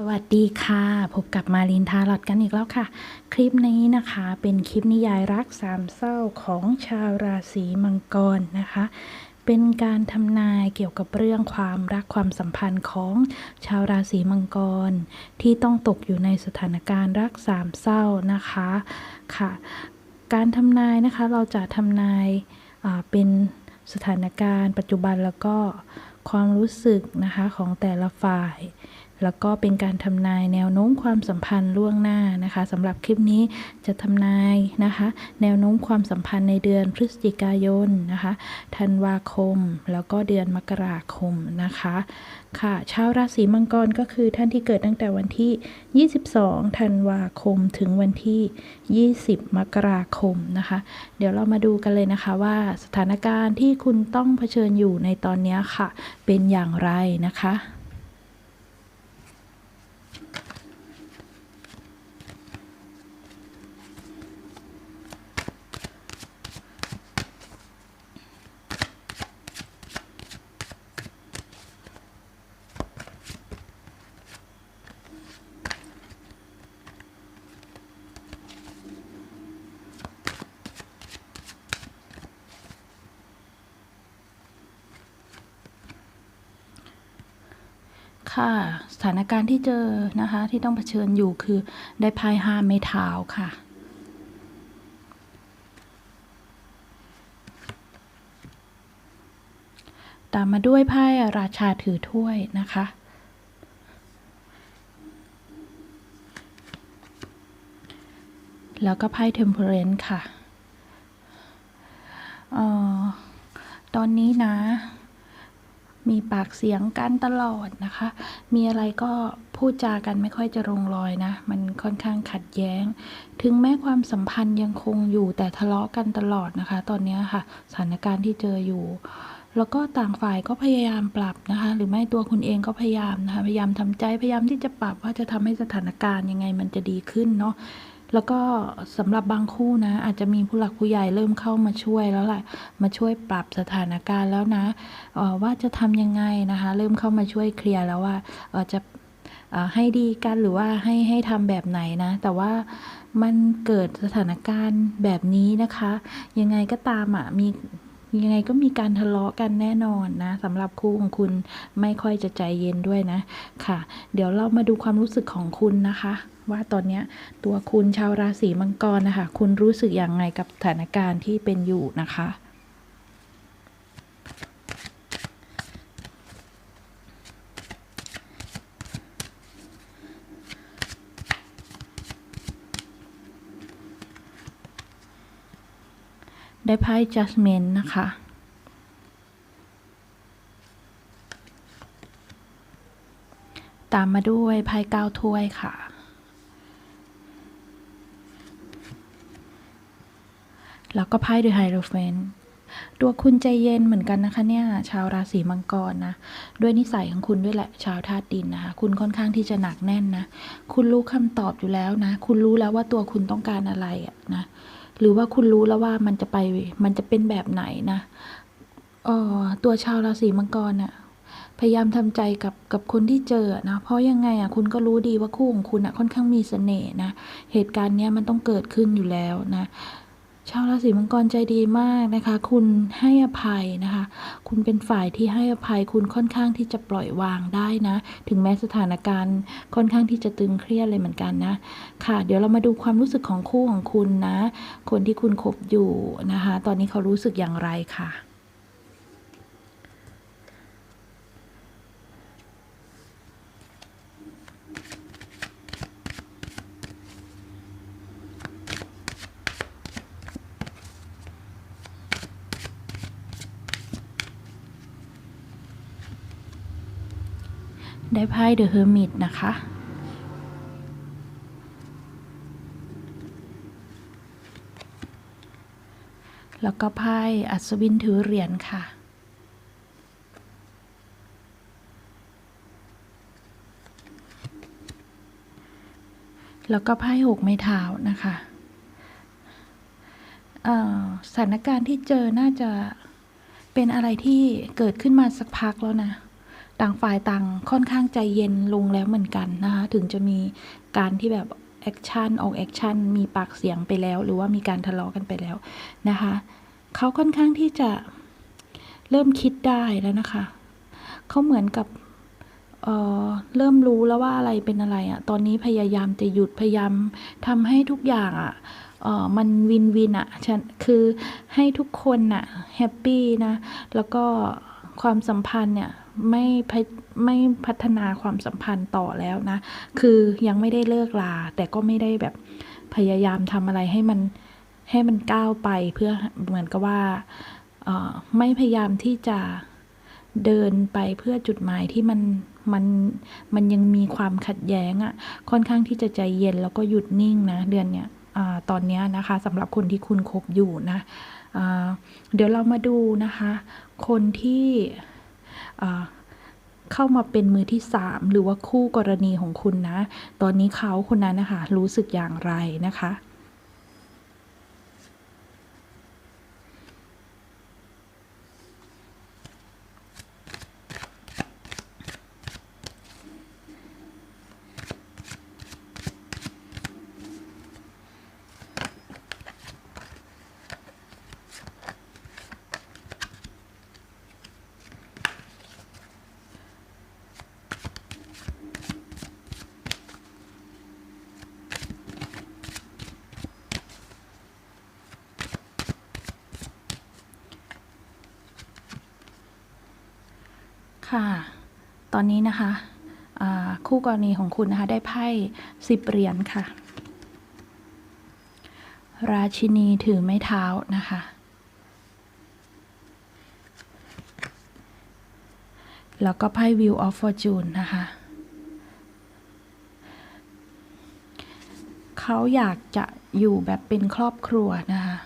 สวัสดีค่ะ พบกับมารินทาลอดกันอีกแล้วค่ะ คลิปนี้นะคะเป็นคลิปนิยายรักสามเศร้าของชาวราศีมังกรนะคะ เป็นการทำนายเกี่ยวกับเรื่องความรักความสัมพันธ์ของชาวราศีมังกร ที่ต้องตกอยู่ในสถานการณ์รักสามเศร้านะคะค่ะ การทำนายนะคะเราจะทำนายเป็นสถานการณ์ ปัจจุบันแล้วก็ความรู้สึกนะคะของแต่ละฝ่าย แล้วก็เป็นการทำนายแนวโน้มความสัมพันธ์ล่วงหน้านะคะสำหรับคลิปนี้จะทำนายนะคะ แนวโน้มความสัมพันธ์ในเดือนพฤศจิกายนนะคะธันวาคม แล้วก็เดือนมกราคมนะคะค่ะชาวราศีมังกรก็คือท่านที่เกิดตั้งแต่วันที่ 22 ธันวาคมถึงวันที่ 20 มกราคมนะคะ เดี๋ยวเรามาดูกันเลยนะคะว่าสถานการณ์ที่คุณต้องเผชิญอยู่ในตอนนี้ค่ะ เป็นอย่างไรนะคะ ค่ะ สถานการณ์ที่เจอนะคะ ที่ต้องเผชิญอยู่คือได้ไพ่ห้าไม้เท้าค่ะตามมาด้วยไพ่ราชาถือถ้วยนะคะ แล้วก็ไพ่เทมเพลนค่ะออตอนนี้นะ มีปากเสียงกันตลอดนะคะ มีอะไรก็พูดจากันไม่ค่อยจะลงรอยนะ มันค่อนข้างขัดแย้ง ถึงแม้ความสัมพันธ์ยังคงอยู่แต่ทะเลาะกันตลอดนะคะ ตอนนี้ค่ะ สถานการณ์ที่เจออยู่ แล้วก็ต่างฝ่ายก็พยายามปรับนะคะ หรือไม่ตัวคุณเองก็พยายามนะคะ พยายามทำใจ พยายามที่จะปรับว่าจะทำให้สถานการณ์ยังไงมันจะดีขึ้นเนาะ แล้วก็สำหรับบางคู่นะ อาจจะมีผู้หลักผู้ใหญ่เริ่มเข้ามาช่วยแล้วแหละมาช่วยปรับสถานการณ์แล้วนะว่าจะทำยังไงนะคะ เริ่มเข้ามาช่วยเคลียร์แล้วว่าจะให้ดีกันหรือว่าให้ให้ทำแบบไหนนะ แต่ว่ามันเกิดสถานการณ์แบบนี้นะคะ ยังไงก็ตามอะมียังไงก็มีการทะเลาะกันแน่นอนนะสำหรับคู่ของคุณไม่ค่อยจะใจเย็นด้วยนะค่ะ เดี๋ยวเรามาดูความรู้สึกของคุณนะคะ ว่าตอนนี้ตัวคุณชาวราศีมังกรนะคะ คุณรู้สึกอย่างไงกับสถานการณ์ที่เป็นอยู่นะคะ ได้ไพ่ judgment นะคะตามมาด้วยไพ่เก้าถ้วยค่ะ แล้วก็ไพ่ The Hierophant ตัวคุณใจเย็นเหมือนกันนะคะเนี่ย ชาวราศีมังกรนะ ด้วยนิสัยของคุณด้วยแหละ ชาวธาตุดินนะคะ คุณค่อนข้างที่จะหนักแน่นนะ คุณรู้คำตอบอยู่แล้วนะ คุณรู้แล้วว่าตัวคุณต้องการอะไรอะนะ หรือว่าคุณรู้แล้วว่ามันจะไป มันจะเป็นแบบไหนนะอ่อตัวชาวราศีมังกรน่ะพยายามทำใจกับกับคนที่เจอนะ เพราะยังไงอะคุณก็รู้ดีว่าคู่ของคุณอะค่อนข้างมีเสน่ห์นะ เหตุการณ์เนี้ยมันต้องเกิดขึ้นอยู่แล้วนะ ชาวราศีมังกรใจดีมากนะคะ คุณให้อภัยนะคะ คุณเป็นฝ่ายที่ให้อภัยคุณค่อนข้างที่จะปล่อยวางได้นะ ถึงแม้สถานการณ์ค่อนข้างที่จะตึงเครียดเลยเหมือนกันนะ ค่ะ เดี๋ยวเรามาดูความรู้สึกของคู่ของคุณนะ คนที่คุณคบอยู่นะคะ ตอนนี้เขารู้สึกอย่างไรค่ะ ได้ไพ่เดอะเฮอร์มิตนะคะ แล้วก็ไพ่อัศวินถือเหรียญค่ะแล้วก็ไพ่หกไม้เท้านะคะอ่อสถานการณ์ที่เจอน่าจะเป็นอะไรที่เกิดขึ้นมาสักพักแล้วนะ ต่างฝ่ายต่างค่อนข้างใจเย็นลงแล้วเหมือนกันนะคะ ถึงจะมีการที่แบบแอคชั่นออกแอคชั่นมีปากเสียงไปแล้ว หรือว่ามีการทะเลาะกันไปแล้วนะคะเขาค่อนข้างที่จะเริ่มคิดได้แล้วนะคะเขาเหมือนกับเอ่อเริ่มรู้แล้วว่าอะไรเป็นอะไรอะ่ะ ตอนนี้พยายามจะหยุดพยายามทำให้ทุกอย่างอะ่ะเอ่อมันวินวินอะ่ะฉันคือให้ทุกคนน่ะแฮปปี้นะ แล้วก็ ความสัมพันธ์เนี่ยไม่ไม่พัฒนาความสัมพันธ์ต่อแล้วนะ คือยังไม่ได้เลิกลา แต่ก็ไม่ได้แบบพยายามทำอะไรให้มันให้มันก้าวไปเพื่อเหมือนกับว่าไม่พยายามที่จะเดินไปเพื่อจุดหมายที่มันมันมันยังมีความขัดแย้งอะ่ะค่อนข้างที่จะใจเย็นแล้วก็หยุดนิ่งนะ เดือนเนี้ยอตอนเนี้ยนะคะสำหรับคนที่คุณคบอยู่นะเดี๋ยวเรามาดูนะคะ คนที่เข้ามาเป็นมือที่สามหรือว่าคู่กรณีของคุณนะ ตอนนี้เขาคนนั้นนะคะ รู้สึกอย่างไรนะคะ ค่ะ ตอนนี้นะคะ คู่กรณีของคุณนะคะ ได้ไพ่สิบเหรียญค่ะ ราชินีถือไม้เท้านะคะ แล้วก็ไพ่ Wheel of Fortune นะคะ เขาอยากจะอยู่แบบเป็นครอบครัวนะคะ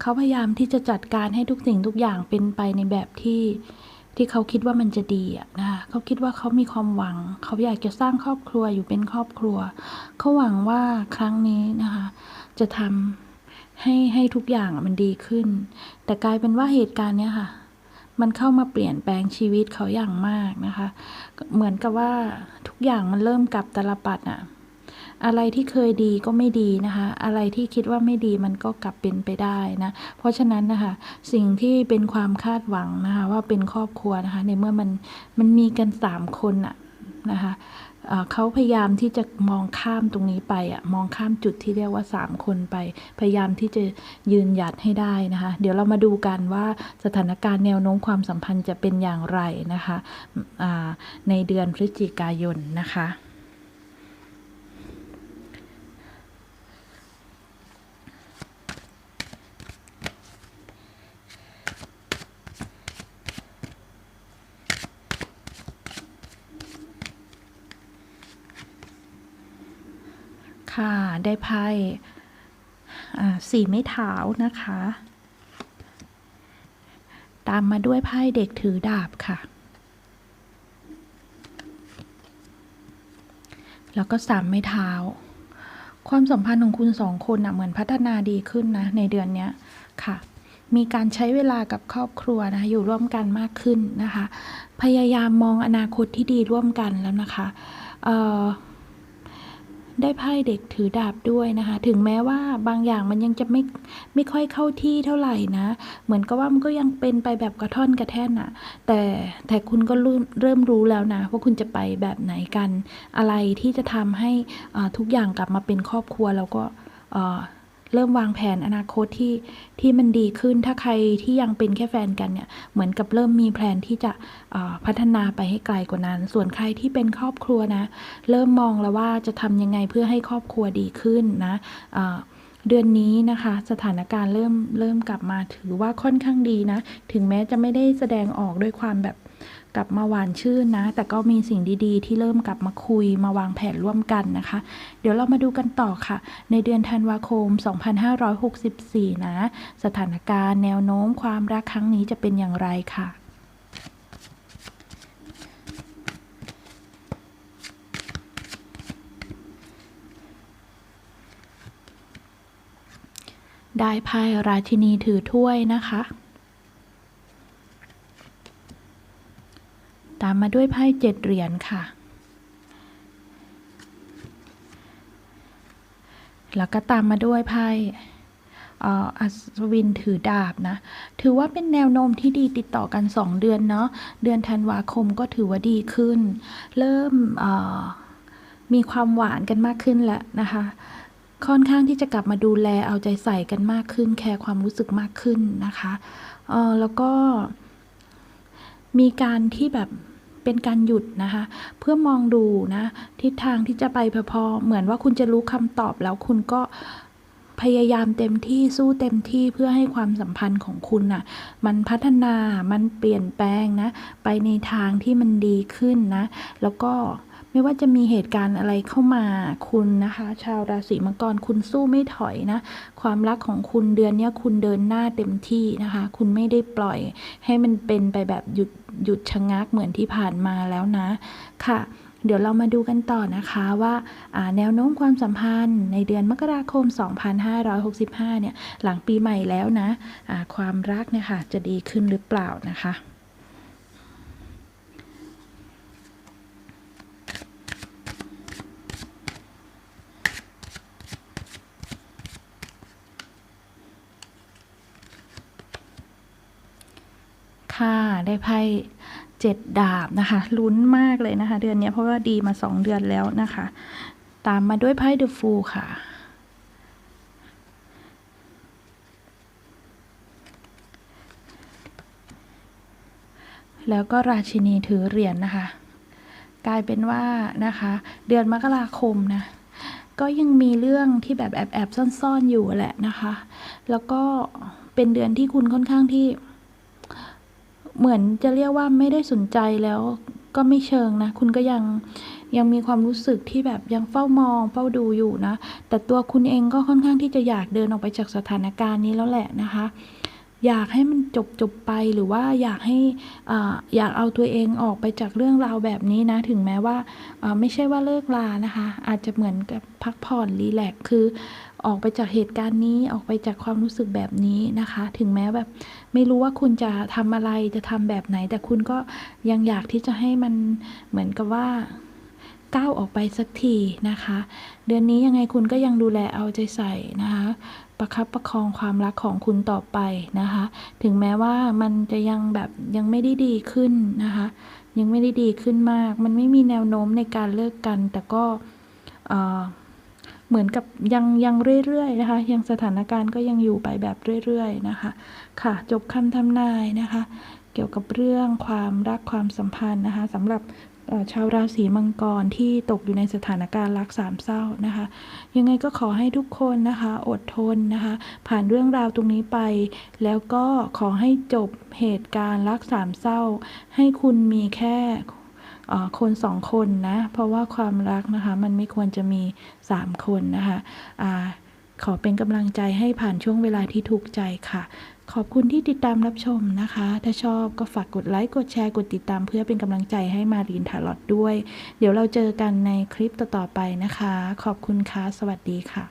เขาพยายามที่จะจัดการให้ทุกสิ่งทุกอย่างเป็นไปในแบบที่ ที่เขาคิดว่ามันจะดีอะนะคะเขาคิดว่าเขามีความหวัง เขาอยากจะสร้างครอบครัวอยู่เป็นครอบครัว เขาหวังว่าครั้งนี้นะคะ จะทำให้ให้ทุกอย่างอะมันดีขึ้น แต่กลายเป็นว่าเหตุการณ์เนี้ยค่ะ มันเข้ามาเปลี่ยนแปลงชีวิตเขาอย่างมากนะคะ เหมือนกับว่าทุกอย่างมันเริ่มกลับตลปัดอะ อะไรที่เคยดีก็ไม่ดีนะคะ อะไรที่คิดว่าไม่ดีมันก็กลับเป็นไปได้นะ เพราะฉะนั้นนะคะ สิ่งที่เป็นความคาดหวังนะคะ ว่าเป็นครอบครัวนะคะ ในเมื่อมันมันมีกันสามคนอะนะคะเขาพยายามที่จะมองข้ามตรงนี้ไปอะมองข้ามจุดที่เรียกว่าสามคนไป พยายามที่จะยืนหยัดให้ได้นะคะ เดี๋ยวเรามาดูกันว่าสถานการณ์แนวโน้มความสัมพันธ์จะเป็นอย่างไรนะคะในเดือนพฤศจิกายนนะคะ ค่ะ ได้ไพ่สี่ไม้เท้านะคะ ตามมาด้วยไพ่เด็กถือดาบค่ะ แล้วก็สามไม้เท้า ความสัมพันธ์ของคุณสองคนนะเหมือนพัฒนาดีขึ้นนะ ในเดือนนี้ค่ะ มีการใช้เวลากับครอบครัวนะ อยู่ร่วมกันมากขึ้นนะคะ พยายามมองอนาคตที่ดีร่วมกันแล้วนะคะ เอ่อ ได้ไพ่เด็กถือดาบด้วยนะคะ ถึงแม้ว่าบางอย่างมันยังจะไม่ไม่ค่อยเข้าที่เท่าไหร่นะ เหมือนกับว่ามันก็ยังเป็นไปแบบกระท่อนกระแท่นอะแต่แต่คุณก็เริ่มเริ่มรู้แล้วนะว่าคุณจะไปแบบไหนกัน อะไรที่จะทำให้อ่าทุกอย่างกลับมาเป็นครอบครัวแล้วก็ เริ่มวางแผนอนาคตที่ที่มันดีขึ้น ถ้าใครที่ยังเป็นแค่แฟนกันเนี่ย เหมือนกับเริ่มมีแผนที่จะพัฒนาไปให้ไกลกว่านั้น ส่วนใครที่เป็นครอบครัวนะ เริ่มมองแล้วว่าจะทำยังไงเพื่อให้ครอบครัวดีขึ้นนะ เดือนนี้นะคะ สถานการณ์เริ่มเริ่มกลับมาถือว่าค่อนข้างดีนะ ถึงแม้จะไม่ได้แสดงออกด้วยความแบบกลับมาหวานชื่นนะ แต่ก็มีสิ่งดีๆ ที่เริ่มกลับมาคุยมาวางแผนร่วมกันนะคะ เดี๋ยวเรามาดูกันต่อค่ะ ในเดือนธันวาคม 2564 นะ สถานการณ์แนวโน้มความรักครั้งนี้จะเป็นอย่างไรค่ะ ได้ไพ่ราชินีถือถ้วยนะคะ ตามมาด้วยไพ่เจ็ดเหรียญค่ะ แล้วก็ตามมาด้วยไพ่อัศวินถือดาบนะ ถือว่าเป็นแนวโน้มที่ดีติดต่อกัน 2 เดือนเนาะ เดือนธันวาคมก็ถือว่าดีขึ้น เริ่มมีความหวานกันมากขึ้นแล้วนะคะ ค่อนข้างที่จะกลับมาดูแลเอาใจใส่กันมากขึ้น แคร์ความรู้สึกมากขึ้นนะคะเออแล้วก็มีการที่แบบเป็นการหยุดนะคะ เพื่อมองดูนะทิศทางที่จะไปพอๆเหมือนว่าคุณจะรู้คำตอบแล้วคุณก็พยายามเต็มที่สู้เต็มที่เพื่อให้ความสัมพันธ์ของคุณน่ะ มันพัฒนามันเปลี่ยนแปลงนะ ไปในทางที่มันดีขึ้นนะ แล้วก็ ไม่ว่าจะมีเหตุการณ์อะไรเข้ามาคุณนะคะ ชาวราศีมังกรคุณสู้ไม่ถอยนะ ความรักของคุณเดือนนี้คุณเดินหน้าเต็มที่นะคะ คุณไม่ได้ปล่อยให้มันเป็นไปแบบหยุดหยุดชะงักเหมือนที่ผ่านมาแล้วนะค่ะเดี๋ยวเรามาดูกันต่อนะคะว่าาแนวโน้มความสัมพันธ์ในเดือนมกราคม 2565 เนี่ยหลังปีใหม่แล้วนะความรักเนี่ยค่ะจะดีขึ้นหรือเปล่านะคะ ค่ะได้ไพ่เจ็ดดาบนะคะลุ้นมากเลยนะคะ เดือนนี้เพราะว่าดีมาสองเดือนแล้วนะคะ ตามมาด้วยไพ่เดอะฟูค่ะแล้วก็ราชินีถือเหรียญนนะคะ กลายเป็นว่านะคะ เดือนมกราคมนะ ก็ยังมีเรื่องที่แบบแอบแอบๆซ่อนๆอยู่แหละนะคะ แล้วก็เป็นเดือนที่คุณค่อนข้างที่ เหมือนจะเรียกว่าไม่ได้สนใจแล้วก็ไม่เชิงนะ คุณก็ยังยังมีความรู้สึกที่แบบยังเฝ้ามองเฝ้าดูอยู่นะ แต่ตัวคุณเองก็ค่อนข้างที่จะอยากเดินออกไปจากสถานการณ์นี้แล้วแหละนะคะ อยากให้มันจบจบไปหรือว่าอยากให้อ่าอยากเอาตัวเองออกไปจากเรื่องราวแบบนี้นะ ถึงแม้ว่าอ่าไม่ใช่ว่าเลิกลานะคะ อาจจะเหมือนกับพักผ่อนรีแลกคือออกไปจากเหตุการณ์นี้ออกไปจากความรู้สึกแบบนี้นะคะ ถึงแม้แบบไม่รู้ว่าคุณจะทำอะไรจะทำแบบไหน แต่คุณก็ยังอยากที่จะให้มันเหมือนกับว่าก้าวออกไปสักทีนะคะ เดือนนี้ยังไงคุณก็ยังดูแลเอาใจใส่นะคะ ประคับประคองความรักของคุณต่อไปนะคะ ถึงแม้ว่ามันจะยังแบบยังไม่ได้ดีขึ้นนะคะ ยังไม่ได้ดีขึ้นมาก มันไม่มีแนวโน้มในการเลิกกัน แต่ก็เออเหมือนกับยังยังเรื่อยๆนะคะ ยังสถานการณ์ก็ยังอยู่ไปแบบเรื่อยๆนะคะ ค่ะจบคำทำนายนะคะ เกี่ยวกับเรื่องความรักความสัมพันธ์นะคะสำหรับ ชาวราศีมังกรที่ตกอยู่ในสถานการณ์รักสามเศร้านะคะ ยังไงก็ขอให้ทุกคนนะคะ อดทนนะคะ ผ่านเรื่องราวตรงนี้ไป แล้วก็ขอให้จบเหตุการณ์รักสามเศร้า ให้คุณมีแค่คนสองคนนะ เพราะว่าความรักนะคะ มันไม่ควรจะมีสามคนนะคะอขอเป็นกำลังใจให้ผ่านช่วงเวลาที่ถูกใจค่ะ ขอบคุณที่ติดตามรับชมนะคะ ถ้าชอบก็ฝากกดไลค์ กดแชร์ กดติดตามเพื่อเป็นกำลังใจให้มารีนทาร์ลอตด้วย เดี๋ยวเราเจอกันในคลิปต่อๆไปนะคะ ขอบคุณค่ะ สวัสดีค่ะ